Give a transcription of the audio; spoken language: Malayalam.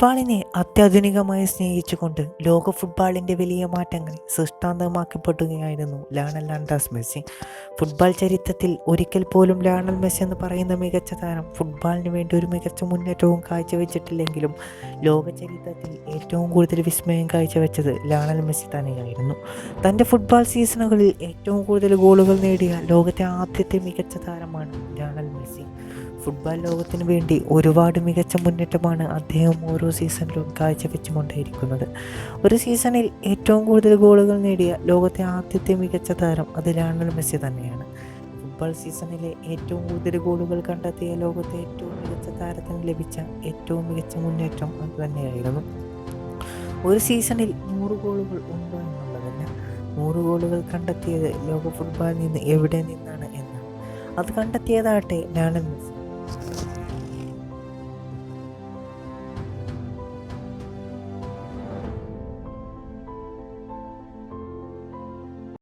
ഫുട്ബോളിനെ അത്യാധുനികമായി സ്നേഹിച്ചുകൊണ്ട് ലോക ഫുട്ബോളിന്റെ വലിയ മാറ്റങ്ങൾ സൃഷ്ടാന്തമാക്കപ്പെടുകയായിരുന്നു ലാണൽ ലാൻഡാസ് മെസ്സി. ഫുട്ബോൾ ചരിത്രത്തിൽ ഒരിക്കൽ പോലും ലാണൽ മെസ്സി എന്ന് പറയുന്ന മികച്ച താരം ഫുട്ബോളിന് വേണ്ടി ഒരു മികച്ച മുന്നേറ്റവും കാഴ്ചവെച്ചിട്ടില്ലെങ്കിലും ലോക ചരിത്രത്തിൽ ഏറ്റവും കൂടുതൽ വിസ്മയം കാഴ്ചവെച്ചത് ലാണൽ മെസ്സി തന്നെയായിരുന്നു. തന്റെ ഫുട്ബോൾ സീസണുകളിൽ ഏറ്റവും കൂടുതൽ ഗോളുകൾ നേടിയ ലോകത്തെ ആദ്യത്തെ മികച്ച താരമാണ് ലാണൽ മെസ്സി. ഫുട്ബോൾ ലോകത്തിന് വേണ്ടി ഒരുപാട് മികച്ച മുന്നേറ്റമാണ് അദ്ദേഹം ഓരോ സീസണിലും കാഴ്ചവെച്ചുകൊണ്ടേയിരിക്കുന്നത്. ഒരു സീസണിൽ ഏറ്റവും കൂടുതൽ ഗോളുകൾ നേടിയ ലോകത്തെ ആദ്യത്തെ മികച്ച താരം അത് ലയണൽ മെസ്സി തന്നെയാണ്. ഫുട്ബോൾ സീസണിലെ ഏറ്റവും കൂടുതൽ ഗോളുകൾ കണ്ടെത്തിയ ലോകത്തെ ഏറ്റവും മികച്ച താരത്തിന് ലഭിച്ച ഏറ്റവും മികച്ച മുന്നേറ്റം അത് തന്നെയായിരുന്നു. ഒരു സീസണിൽ നൂറ് ഗോളുകൾ ഉണ്ടോ എന്നുള്ളതല്ല നൂറ് ഗോളുകൾ കണ്ടെത്തിയത് ലോക ഫുട്ബോളിൽ നിന്ന് എവിടെ നിന്നാണ് എന്നാണ് അത് കണ്ടെത്തിയതാകട്ടെ ലയണൽ മെസ്സി.